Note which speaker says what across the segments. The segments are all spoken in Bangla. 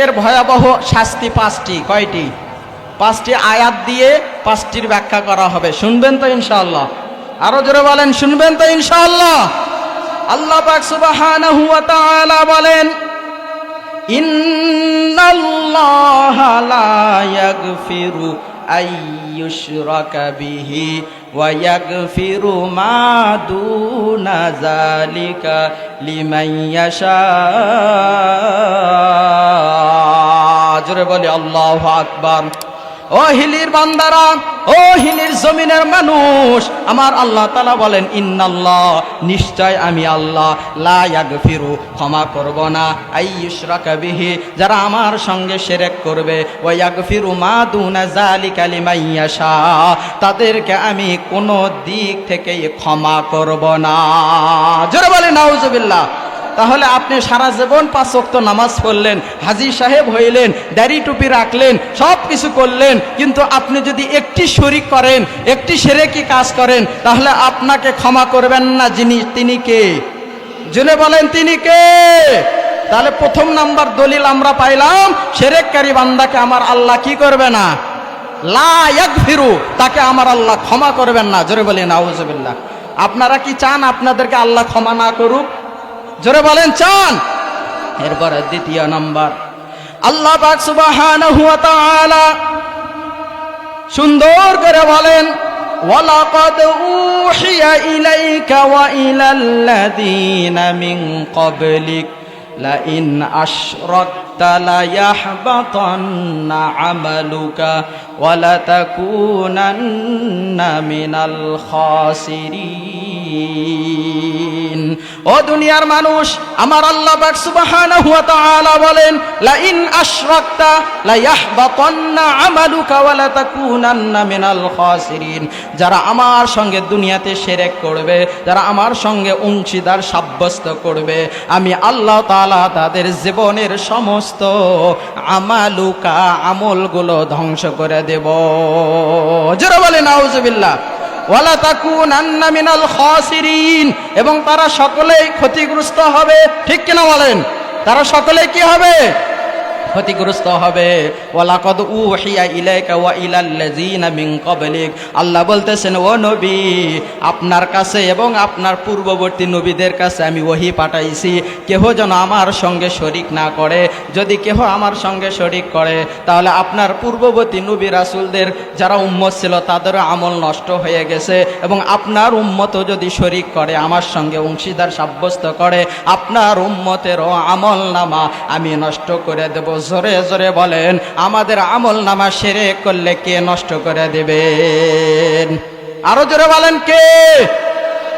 Speaker 1: সেরেকের ভয়াবহ শাস্তি পাঁচটি, কয়টি? পাঁচটি আয়াত দিয়ে পাঁচটির ব্যাখ্যা করা হবে। শুনবেন তো ইনশাআল্লাহ? আরও জোরে বলেন, শুনবেন তো ইনশাআল্লাহ? আল্লাহ পাক সুবহানাহু ওয়া তাআলা বলেন, ইন্নাল্লাহা লা ইয়াগফিরু আই ইউশরাকা বিহি ওয়া ইয়াগফিরু মা দুনা যালিকা লিমান ইয়াশা জোরে বলি, আল্লাহু আকবার। ও হিলির বান্দারা, ও হিলির জমিনের মানুষ, আমার আল্লাহ তালা বলেন, ইন্নাল্লাহ, নিশ্চয় আমি আল্লাহ। লা ইয়াগফিরু, ক্ষমা করব না। আইয়ুশরাকা বিহি, যারা আমার সঙ্গে শিরক করবে। ওয়া ইয়াগফিরু মা দুনা যালিকা লিমান ইয়াশা, তাদেরকে আমি কোনো দিক থেকেই ক্ষমা করব না। জোরে বলে, নাউজুবিল্লাহ। তাহলে আপনি সারা জীবন পাঁচ ওয়াক্ত নামাজ পড়লেন, হাজি সাহেব হইলেন, দাড়ি টুপি রাখলেন, সব কিছু করলেন, কিন্তু আপনি যদি একটি শরিক করেন, একটি সেরেকি কাজ করেন, তাহলে আপনাকে ক্ষমা করবেন না যিনি, তিনি কে? জেনে বলেন, তিনি কে? তাহলে প্রথম নাম্বার দলিল আমরা পাইলাম, সেরেককারী বান্দাকে আমার আল্লাহ কি করবে না? লায়াক ফিরু তাকে আমার আল্লাহ ক্ষমা করবেন না। জোরে বলি নাউজুবিল্লাহ আপনারা কি চান আপনাদেরকে আল্লাহ ক্ষমা না করুক? জোরে বলেন, চান। এরপরে দ্বিতীয় নাম্বার। আল্লাহ পাক তাআলা সুন্দর করে বলেন, ওয়ালাকাদ উহিয়া ইলাইকা ওয়া ইলাল্লাযীনা মিন ক্বাবলিক লাইন আশরাকতা ও দুনিয়ার মানুষ, আমার আল্লাহ বলেন আশরাকতা লায়াহবাতান্না আমালুকা যারা আমার সঙ্গে দুনিয়াতে শিরক করবে, যারা আমার সঙ্গে অংশীদার সাব্যস্ত করবে, আমি আল্লাহ তাআলা তাদের জীবনের সমস্ত আমালুকা আমলগুলো ধ্বংস করে দেব। জোরে বলে নাউজুবিল্লাহ। ওয়ালা তাকুনান্না মিনাল খাসিরিন। এবং তারা সকলেই ক্ষতিগ্রস্ত হবে। ঠিক কিনা বলেন? তারা সকলে কি হবে? ক্ষতিগ্রস্ত হবে। ওয়ালাকদ উহিয়া ইলাইকা ওয়া ইলাল্লাযিনা মিন ক্বাবলিক। আল্লাহ বলতেছেন, ও নবী, আপনার কাছে এবং আপনার পূর্ববর্তী নবীদের কাছে আমি ওহি পাঠাইছি। কেহ যেন আমার সঙ্গে শরিক না করে। যদি কেহ আমার সঙ্গে শরিক করে, তাহলে আপনার পূর্ববর্তী নবী রাসূলদের যারা উম্মত ছিল, তাদের আমল নষ্ট হয়ে গেছে। এবং আপনার উম্মত যদি শরিক করে, আমার সঙ্গে অংশীদার সাব্যস্ত করে, আপনার উম্মতেরও আমল নামা আমি নষ্ট করে দেব। জোরে জোরে বলেন, আমাদের আমল নামা সেরে করলে কে নষ্ট করে দেবেন? আরও জোরে বলেন কে?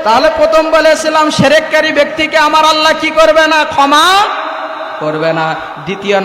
Speaker 1: তাহলে প্রথম বলেছিলাম, সেরেককারী ব্যক্তিকে আমার আল্লাহ কি করবে না? ক্ষমা করবে না। দ্বিতীয়